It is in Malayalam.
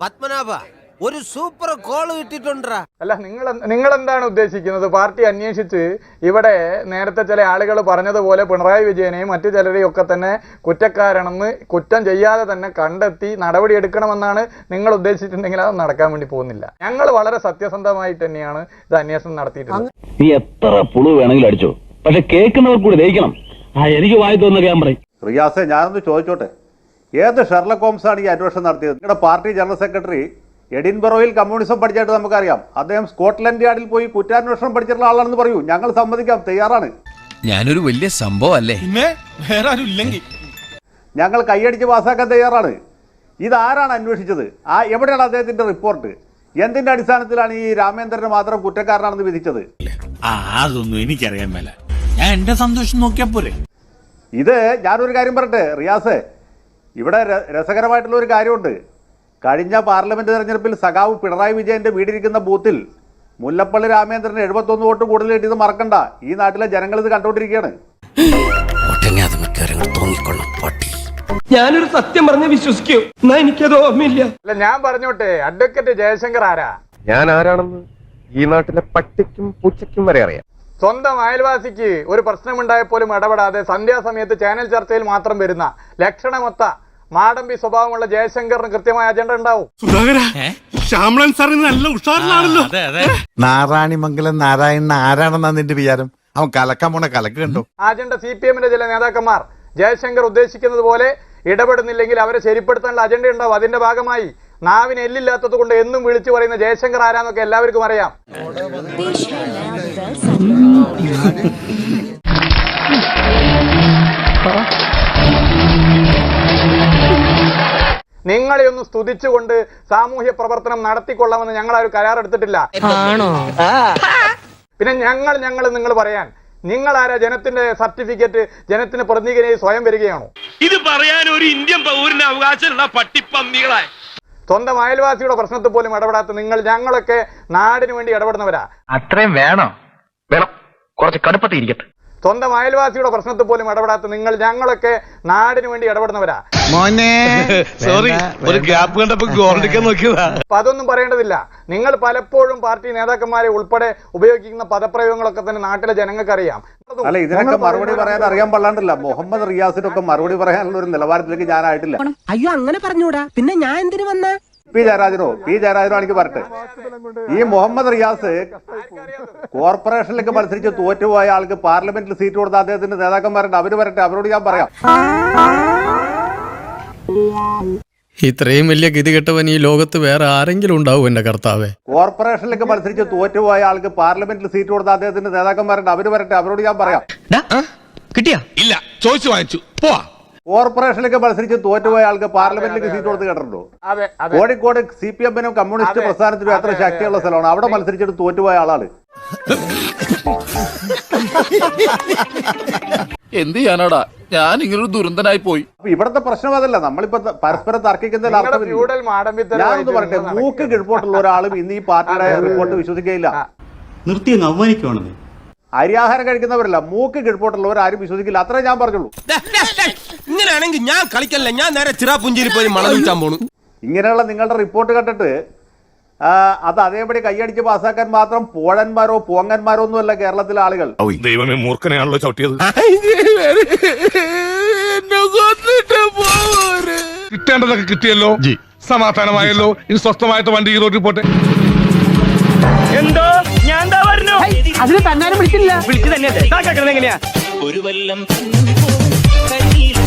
പത്മനാഭ ഒരു സൂപ്പർ കോൾ കിട്ടിട്ടുണ്ടാ അല്ല നിങ്ങൾ നിങ്ങൾ എന്താണ് ഉദ്ദേശിക്കുന്നത്? പാർട്ടി അന്വേഷിച്ച് ഇവിടെ നേരത്തെ ചില ആളുകൾ പറഞ്ഞതുപോലെ പിണറായി വിജയനെയും മറ്റു ചിലരെയും ഒക്കെ തന്നെ കുറ്റക്കാരാണെന്ന് കുറ്റം ചെയ്യാതെ തന്നെ കണ്ടെത്തി നടപടി എടുക്കണമെന്നാണ് നിങ്ങൾ ഉദ്ദേശിച്ചിട്ടുണ്ടെങ്കിൽ അത് നടക്കാൻ വേണ്ടി പോകുന്നില്ല. ഞങ്ങൾ വളരെ സത്യസന്ധമായിട്ട് തന്നെയാണ് ഇത് അന്വേഷണം നടത്തിയിട്ടുള്ളത്. നീ എത്ര പുളു വേണമെങ്കിലും അടിച്ചോ. പക്ഷെ കേൾക്കുന്നവർ കൂടി ദഹിക്കണം. എനിക്ക് വായി തോന്നുന്ന ഞാൻ പറയും. റിയാസെ ഞാനൊന്ന് ചോദിച്ചോട്ടെ? ഏത് ഷെർലക് ഹോംസാണ് ആണ് ഈ അന്വേഷണം നടത്തിയത്? നിങ്ങളുടെ പാർട്ടി ജനറൽ സെക്രട്ടറി എഡിൻബറോയിൽ കമ്മ്യൂണിസം പഠിച്ചായിട്ട് നമുക്കറിയാം. അദ്ദേഹം സ്കോട്ട്ലൻഡ് യാർഡിൽ പോയി കുറ്റാന്വേഷണം പഠിച്ചിട്ടുള്ള ആളാണെന്ന് പറയൂ. ഞങ്ങൾ സമ്മതിക്കാം തയ്യാറാണ്. ഞാനൊരു വലിയ സംഭവം അല്ലേ? പിന്നെ വേറെ ആരും ഇല്ലെങ്കിൽ. ഞങ്ങൾ കൈയടിച്ച് പാസ്സാക്കാൻ തയ്യാറാണ്. ഇതാരാണ് അന്വേഷിച്ചത്? ആ എവിടെയാണ് അദ്ദേഹത്തിന്റെ റിപ്പോർട്ട്? എന്തിന്റെ അടിസ്ഥാനത്തിലാണ് ഈ രാമേന്ദ്രനെ മാത്രം കുറ്റക്കാരനാണെന്ന് വിധിച്ചത്? ആ അതൊന്നും എനിക്കറിയാൻ മേല. ഞാൻ എന്റെ സന്തോഷം നോക്കിയാ പോരെ. ഇത് ഞാനൊരു കാര്യം പറട്ടെ റിയാസ്? ഇവിടെ രസകരമായിട്ടുള്ള ഒരു കാര്യമുണ്ട്. കഴിഞ്ഞ പാർലമെന്റ് തെരഞ്ഞെടുപ്പിൽ സഖാവ് പിണറായി വിജയന്റെ വീടിരിക്കുന്ന ബൂത്തിൽ മുല്ലപ്പള്ളി രാമേന്ദ്രന് എഴുപത്തൊന്ന് വോട്ട് കൂടുതൽ കിട്ടിയത് മറക്കണ്ട. ഈ നാട്ടിലെ ജനങ്ങൾ ഇത് കണ്ടുകൊണ്ടിരിക്കുകയാണ്. ഞാനൊരു സത്യം പറഞ്ഞ് വിശ്വസിക്കൂ. എന്നാ എനിക്കത് ഓർമ്മയില്ല. അല്ല ഞാൻ പറഞ്ഞോട്ടെ അഡ്വക്കേറ്റ് ജയശങ്കർ ആരാ? ഞാൻ ആരാണെന്ന് ഈ നാട്ടിലെ പട്ടിക്കും പൂച്ചയ്ക്കും വരെ അറിയാം. സ്വന്തം അയൽവാസിക്ക് ഒരു പ്രശ്നമുണ്ടായപ്പോലും ഇടപെടാതെ സന്ധ്യാസമയത്ത് ചാനൽ ചർച്ചയിൽ മാത്രം വരുന്ന ലക്ഷണമൊത്ത മാടമ്പി സ്വഭാവമുള്ള ജയശങ്കറിന് കൃത്യമായ അജണ്ട ഉണ്ടാവും. നാരായണി മംഗലം നാരായണിമംഗലം നാരായണൻ ആരാണെന്നാ നിന്റെ വിചാരം? അവൻ കലക്കാൻ പോണ കലക്ക് കണ്ടു? ആ അജണ്ട സി പി എമ്മിന്റെ ചില നേതാക്കന്മാർ ജയശങ്കർ ഉദ്ദേശിക്കുന്നത് പോലെ ഇടപെടുന്നില്ലെങ്കിൽ അവരെ ശരിപ്പെടുത്താനുള്ള അജണ്ട ഉണ്ടാവും. അതിന്റെ ഭാഗമായി നാവിന് എല്ലില്ലാത്തത് കൊണ്ട് എന്നും വിളിച്ചു പറയുന്ന ജയശങ്കർ ആരാന്നൊക്കെ എല്ലാവർക്കും അറിയാം. നിങ്ങളെ ഒന്ന് സ്തുതിച്ചുകൊണ്ട് സാമൂഹ്യ പ്രവർത്തനം നടത്തിക്കൊള്ളാമെന്ന് ഞങ്ങൾ ആ ഒരു കരാർ എടുത്തിട്ടില്ല പിന്നെ ഞങ്ങൾ ഞങ്ങൾ നിങ്ങൾ പറയാൻ നിങ്ങൾ ആരാ ജനത്തിന്റെ സർട്ടിഫിക്കറ്റ് ജനത്തിന് പ്രതിനിധിയായി സ്വയം വരികയാണോ? ഇത് പറയാൻ ഒരു ഇന്ത്യൻ പൗരന് അവകാശമുള്ള പട്ടിപ്പന്നികളായി. സ്വന്തം അയൽവാസിയുടെ പ്രശ്നത്തിൽ പോലും ഇടപെടാത്ത നിങ്ങൾ ഞങ്ങളൊക്കെ നാടിനു വേണ്ടി ഇടപെടുന്നവരാ. അത്രയും വേണോ? വേണം. കുറച്ച് കടുപ്പത്തിരിക്കട്ടെ സ്വന്തം അയൽവാസിയുടെ പ്രശ്നത്തിൽ പോലും ഇടപെടാത്ത നിങ്ങൾ ഞങ്ങളൊക്കെ നാടിനു വേണ്ടി ഇടപെടുന്നവരാ. സോറി ഒരു ഗ്യാപ്പ് കണ്ടപ്പോ ഗോൾഡിക്കാൻ നോക്കിയതാ. അപ്പൊ അതൊന്നും പറയേണ്ടതില്ല. നിങ്ങൾ പലപ്പോഴും പാർട്ടി നേതാക്കന്മാരെ ഉൾപ്പെടെ ഉപയോഗിക്കുന്ന പദപ്രയോഗങ്ങളൊക്കെ തന്നെ നാട്ടിലെ ജനങ്ങൾക്ക് അറിയാം അല്ല ഇതിനൊക്കെ മറുപടി പറയാൻ അറിയാൻ പാടില്ല മുഹമ്മദ് റിയാസിനൊക്കെ മറുപടി പറയാനുള്ള ഒരു നിലവാരത്തിലേക്ക് ഞാനായിട്ടില്ല അയ്യോ അങ്ങനെ പറഞ്ഞൂടാ. പിന്നെ ഞാൻ എന്തിനു വന്ന? പി ജയരാജനോ പി ജയരാജനോ എനിക്ക് പറട്ടെ ഈ മുഹമ്മദ് റിയാസ് കോർപ്പറേഷനിലേക്ക് മത്സരിച്ച് തോറ്റുപോയ ആൾക്ക് പാർലമെന്റിൽ സീറ്റ് കൊടുത്ത അദ്ദേഹത്തിന്റെ നേതാക്കന്മാരുണ്ട്. അവർ വരട്ടെ അവരോട് ഞാൻ പറയാം. ഇത്രയും വലിയ ഗതികെട്ടവൻ ഈ ലോകത്ത് വേറെ ആരെങ്കിലും ഉണ്ടാവും എന്റെ കർത്താവേ. കോർപ്പറേഷനിലേക്ക് മത്സരിച്ച് തോറ്റുപോയ ആൾക്ക് പാർലമെന്റിൽ സീറ്റ് കൊടുത്ത അദ്ദേഹത്തിന്റെ നേതാക്കന്മാരുണ്ട്. അവർ വരട്ടെ അവരോട് ഞാൻ പറയാം. കിട്ടിയാ? ഇല്ല ചോദിച്ചു വാങ്ങിച്ചു. പോവാ. കോർപ്പറേഷനിലേക്ക് മത്സരിച്ച് തോറ്റുപോയ ആൾക്ക് പാർലമെന്റിലേക്ക് സീറ്റ് കൊടുത്ത് കേട്ടിട്ടുണ്ടോ? അതെ അതെ. കോഴിക്കോട് സി പി എമ്മിനും കമ്മ്യൂണിസ്റ്റ്. പ്രസ്ഥാനത്തിനും എത്ര ശക്തിയുള്ള. സ്ഥലമാണ്? അവിടെ മത്സരിച്ചിട്ട് തോറ്റുപോയ ആളാണ്. എന്ത് ചെയ്യാനാടാ? ഞാൻ ഇങ്ങനൊരു ദുരന്തനായി പോയി. അപ്പൊ ഇവിടുത്തെ പ്രശ്നം അതല്ല. നമ്മളിപ്പോ പരസ്പരം തർക്കിക്കുന്നതിൽ അർത്ഥമില്ല ഞാനൊന്ന് പറയട്ടെ. മൂക്ക് കിഴപ്പോട്ടുള്ള ഒരാളും ഇന്ന് ഈ പാർട്ടിയുടെ റിപ്പോർട്ട് വിശ്വസിക്കുകയില്ല. നിർത്തി അവമാനിക്കുവാണെന്നേ. അരിയാഹാരം കഴിക്കുന്നവരല്ല. മൂക്ക് കിഴപ്പോട്ടുള്ളവർ ആരും വിശ്വസിക്കില്ല. അത്രേ ഞാൻ പറഞ്ഞുള്ളൂ. ഇങ്ങനെയാണെങ്കിൽ ഞാൻ കളിക്കല്ല? ഞാൻ നേരെ ചിറാപുഞ്ചിരി പോയി മണം വിളിച്ചാൻ പോണു. ഇങ്ങനെയുള്ള നിങ്ങളുടെ റിപ്പോർട്ട് കണ്ടിട്ട് അത് അതേപടി കൈയടിച്ച് പാസ്സാക്കാൻ മാത്രം പോഴന്മാരോ പോങ്ങന്മാരോ ഒന്നുമല്ല കേരളത്തിലെ ആളുകൾ. ദൈവമേ മൂർഖനെയാണല്ലോ ചവിട്ടിയത്. കിട്ടേണ്ടതൊക്കെ കിട്ടിയല്ലോ. സമാധാനമായല്ലോ. ഇനി സ്വസ്ഥമായിട്ട് വണ്ടി ഈ റോഡിൽ പോട്ടെ. എന്തോ? ഞാൻ എന്താ പറഞ്ഞു? അതിന് തന്നാലും വിളിച്ചില്ല. വിളിച്ചു തന്നെ എങ്ങനെയാ? ഒരു വല്ലം കയ്യിൽ